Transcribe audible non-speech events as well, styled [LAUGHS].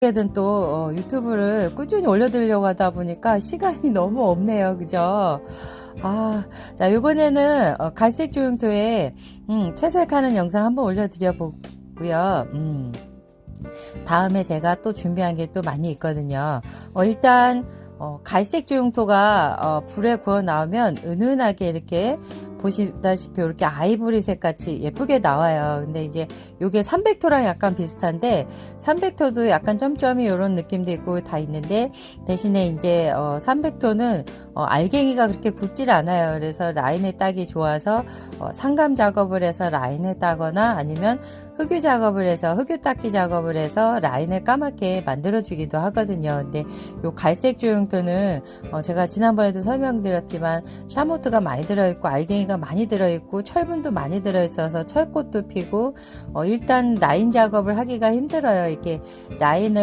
어떻게든 또 어, 유튜브를 꾸준히 올려드리려고 하다 보니까 시간이 [LAUGHS] 너무 없네요. 그죠? 아, 자, 이번에는 어, 갈색 조형토에 음, 채색하는 영상 한번 올려드려 보고요. 음, 다음에 제가 또 준비한 게 또 많이 있거든요. 어, 일단 어, 갈색 조형토가 어, 불에 구워 나오면 은은하게 이렇게 보시다시피 이렇게 아이보리색 같이 예쁘게 나와요. 근데 이제 요게 300토랑 약간 비슷한데 300토도 약간 점점이 이런 느낌도 있고 다 있는데 대신에 이제 어 300토는 어 알갱이가 그렇게 굵질 않아요. 그래서 라인에 따기 좋아서 어 상감 작업을 해서 라인에 따거나 아니면 흑유 작업을 해서 흑유 닦기 작업을 해서 라인을 까맣게 만들어 주기도 하거든요. 근데 요 갈색 조형토는 어 제가 지난번에도 설명드렸지만 샤모트가 많이 들어있고 알갱이가 많이 들어있고 철분도 많이 들어있어서 철꽃도 피고 어 일단 라인 작업을 하기가 힘들어요. 이렇게 라인을